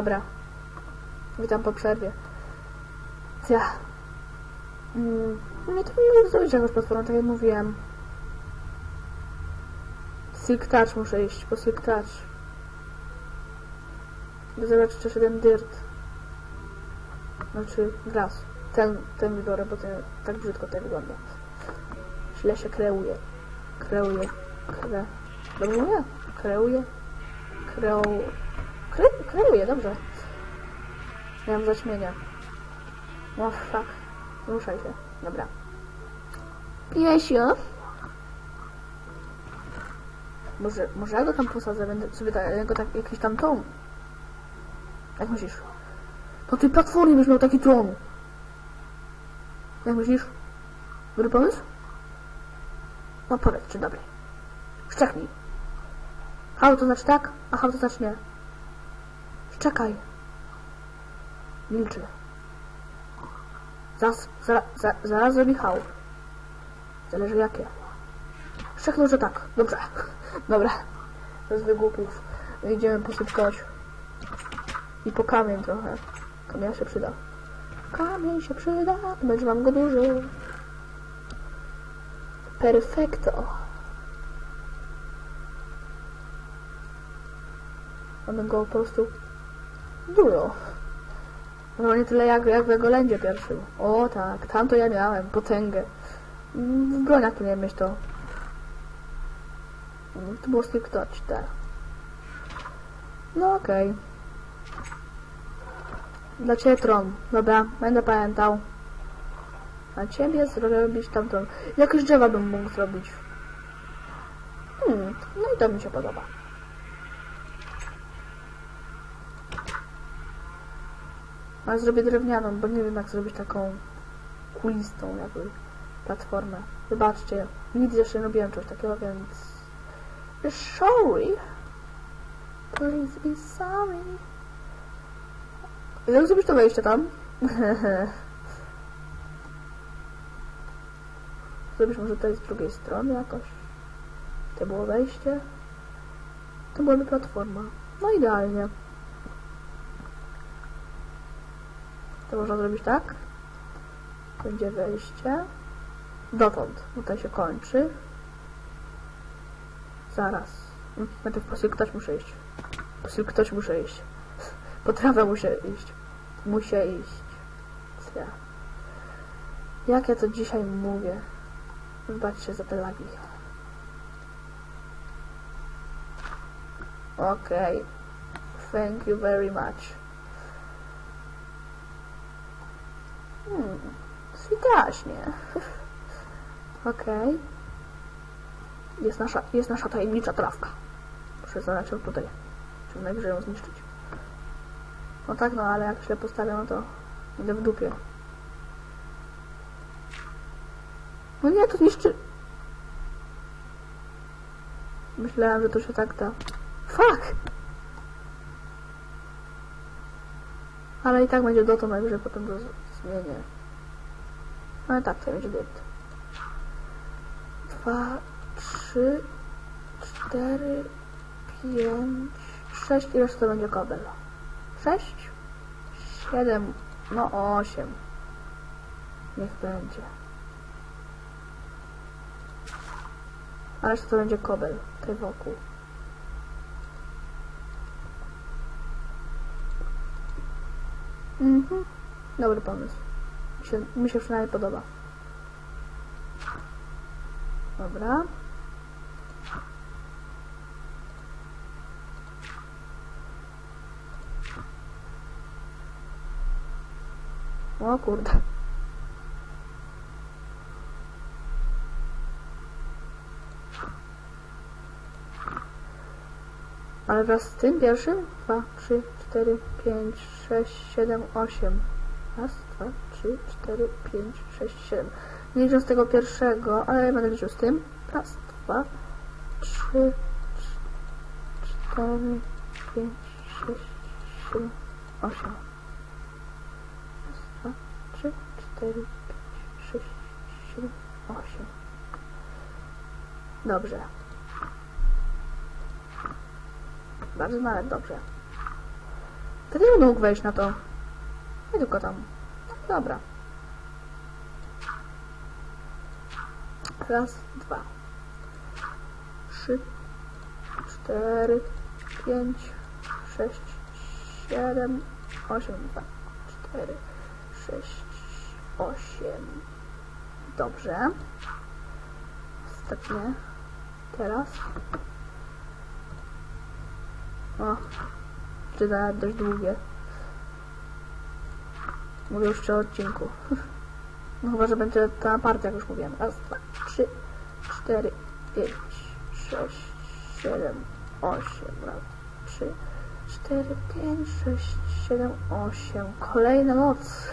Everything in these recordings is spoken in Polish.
Dobra. Witam po przerwie. Ja. Mm, nie to mogę zrobić jakąś platformę, tak jak mówiłem. Silk Touch muszę iść, po Silk Touch. Zobaczyć też jeden Dirt. Znaczy Grass. Ten, ten wybiorę, bo ten tak brzydko tutaj wygląda. Źle się kreuje. Kreuje. Kre... Dobrze mówię? Kreuje. Kreu... Kre... Kreuje, dobrze. Miałem zaćmienia. No fuck. Ruszaj się. Dobra. Piesio. Może, może ja go tam posadzę, będę sobie tak, go tak, jakiś tam ton. Jak myślisz? Po tej platformie byś miał taki ton. Jak myślisz? Dobry pomysł? No powiedz, czy dobry. Szczeknij. Hał to znaczy tak, a hał to znaczy nie. Szczekaj. Milczy. Zaraz, zaraz, zaraz, zrobi hał. Zależy jakie. Szczeknął, że tak. Dobrze. Dobra. Bez wygłupów. Idziemy posypkać. I po kamień trochę. Kamień się przyda. Kamień się przyda. Będzie mam go dużo. Perfekto. Mamy go po prostu dużo. No nie tyle jak, jak w Egolędzie pierwszym. O tak, tam to ja miałem, potęgę. W broniach powinienem mieć to. To było skryptoć, tak. No okej. Dla Ciebie tron. Dobra, będę pamiętał. A Ciebie zrobić tamtą. Jakieś drzewa bym mógł zrobić. Hmm, no i to mi się podoba. Ale zrobię drewnianą, bo nie wiem jak zrobić taką kulistą jakby platformę. Wybaczcie, nigdy jeszcze nie robiłem czegoś takiego, więc... Sorry. Please be sorry. Jak zrobić to wejście tam? Zrobisz może tutaj z drugiej strony jakoś? To było wejście. To byłaby platforma. No idealnie. To można zrobić tak. Będzie wejście. Dotąd. Tutaj się kończy. Zaraz. Najpierw po ktoś muszę iść. Po ktoś muszę iść. Po trawę muszę iść. Muszę iść. Ja. Jak ja to dzisiaj mówię? Wybaczcie za te lagi. Okej. Okay. Thank you very much. Hmm. Switaśnie. Okej. Okay. Jest nasza, jest nasza tajemnicza trawka. Muszę zadać ją tutaj. Czy najwyżej ją zniszczyć. No tak, no ale jak źle postawię, no to idę w dupie. No nie, to zniszczy... Myślałem, że to się tak da. Fuck! Ale i tak będzie dotąd, najwyżej potem to zmienię. No i tak, to będzie dirt. Dwa, trzy, cztery, pięć, sześć i reszta to będzie kobel. Sześć, siedem, no osiem. Niech będzie. A reszta to będzie kobel, tutaj wokół. Mhm. Dobry pomysł. Się, mi się przynajmniej podoba. Dobra. O kurde. Ale wraz z tym pierwszym? 2, 3, 4, 5, 6, 7, 8. Raz, dwa, trzy, cztery, pięć, sześć, siedem. Nie licząc tego pierwszego, ale ja będę liczył z tym. Raz, dwa, trzy, cztery, pięć, sześć, siedem, osiem. Raz, dwa, trzy, cztery, pięć, sześć, siedem, osiem. Dobrze. Bardzo nawet dobrze. To nie mógł wejść na to. Nie tylko tam. Dobra. Raz, dwa, trzy, cztery, pięć, sześć, siedem, osiem, dwa, cztery, sześć, osiem. Dobrze. Ostatnie. Teraz. O, czy dość długie. Mówię już o odcinku. No chyba, że będzie ta partia, jak już mówiłem. Raz, dwa, trzy, cztery, pięć, sześć, siedem, osiem. Raz, trzy, cztery, pięć, sześć, siedem, osiem. Kolejna noc.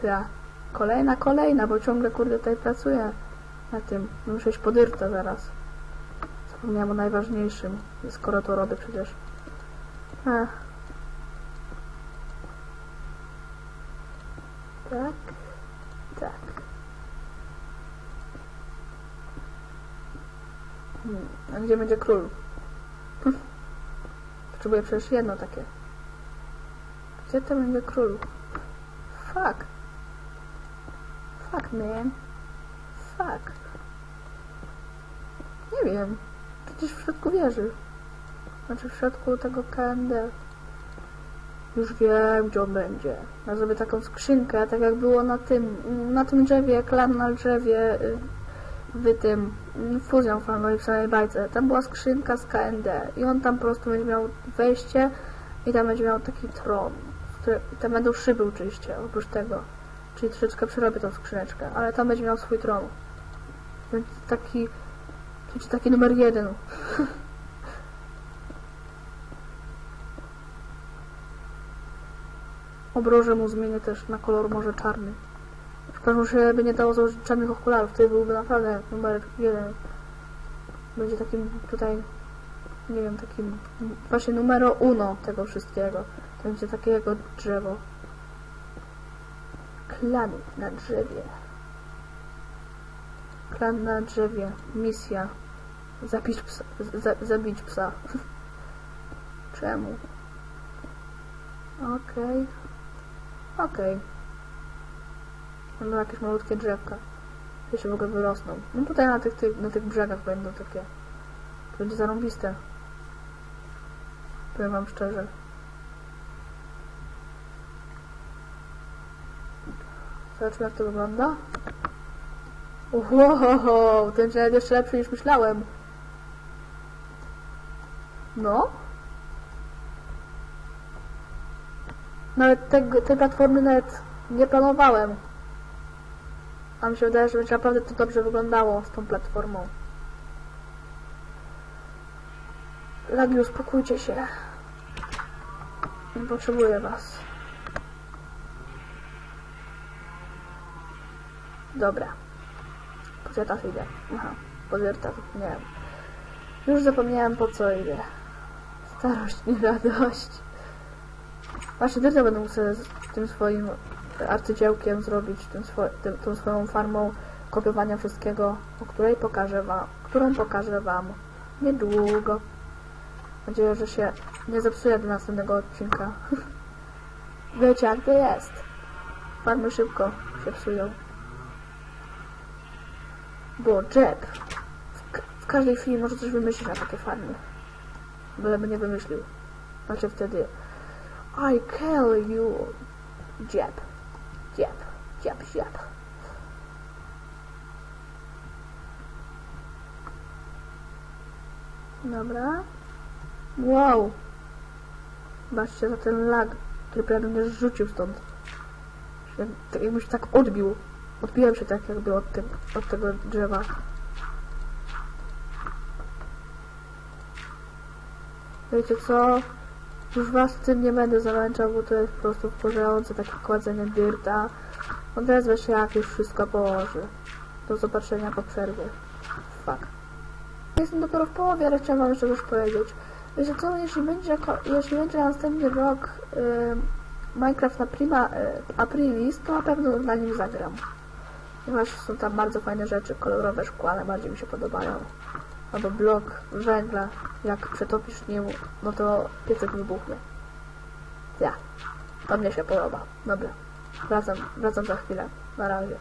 Tja. Kolejna, kolejna, bo ciągle kurde tutaj pracuję na tym. Muszę iść po dyrta zaraz. Zapomniałem o najważniejszym, skoro to robię przecież. Ech. Tak, tak. Hmm. A gdzie będzie król? Potrzebuję przecież jedno takie. Gdzie to będzie król? Fuck. Fuck, man. Fuck. Nie wiem. Gdzieś w środku wieży. Znaczy w środku tego KND. Już wiem, gdzie on będzie. Ja zrobię taką skrzynkę, tak jak było na tym, na tym drzewie, klan na drzewie, y, w tym, y, fuzją farmową w samej bajce. Tam była skrzynka z KND i on tam po prostu będzie miał wejście i tam będzie miał taki tron. Który, tam będą szyby oczywiście, oprócz tego. Czyli troszeczkę przerobię tą skrzyneczkę, ale tam będzie miał swój tron. Będzie taki, będzie taki numer jeden. Obroże mu zmienię też na kolor może czarny. Szkoda, że się by nie dało założyć czarnych okularów, wtedy byłby naprawdę numer jeden. Będzie takim tutaj, nie wiem, takim właśnie numero uno tego wszystkiego. To będzie takie jego drzewo. Klan na drzewie. Klan na drzewie. Misja. Psa. Za, zabić psa. Czemu? Okej. Okej. Będą jakieś malutkie drzewka. które się w ogóle wyrosną. No tutaj na tych, tych, na tych brzegach będą takie. To będzie zarąbiste. Powiem wam szczerze. Zobaczmy jak to wygląda. Wow, ten nawet jeszcze lepszy niż myślałem. No. Nawet tego, tej platformy nawet nie planowałem. A mi się wydaje, że będzie naprawdę to dobrze wyglądało z tą platformą. Lagi, uspokójcie się. Nie potrzebuję was. Dobra. Po co ja teraz idę? Aha, po zerta, wiem. Już zapomniałem po co idę. Starość, nie radość. Właśnie też ja będę musiał z tym swoim arcydziełkiem zrobić, tym swo tym, tą swoją farmą kopiowania wszystkiego, o której pokażę wam, którą pokażę wam niedługo. Mam nadzieję, że się nie zepsuje do następnego odcinka. Wiecie jak to jest. Farmy szybko się psują. Bo Jeb w, w każdej chwili może coś wymyślić na takie farmy. Byleby nie wymyślił. Znaczy wtedy I kill you Jeb. Jeb. Jeb, jeb. Dobra. Wow. Zobaczcie za ten lag, który prawie mnie zrzucił stąd. Tak jakbyś tak odbił. Odbiłem się tak jakby od, tym, od tego drzewa. Wiecie co? Już was tym nie będę zamęczał, bo to jest po prostu wkurzające takie kładzenie dyrta. Odezwę się jak już wszystko położy. Do zobaczenia po przerwie. Fuck. Jestem dopiero w połowie, ale chciałam jeszcze coś powiedzieć. Wiecie co, jeśli będzie, jeśli będzie następny rok y, Minecraft na Prima y, Aprilis, to na pewno na nim zagram. Ponieważ są tam bardzo fajne rzeczy, kolorowe szkła, najbardziej mi się podobają. Albo blok węgla, jak przetopisz nim, no to piecek wybuchnie. Ja. To mnie się podoba. Dobra. Wracam, wracam za chwilę. Na razie.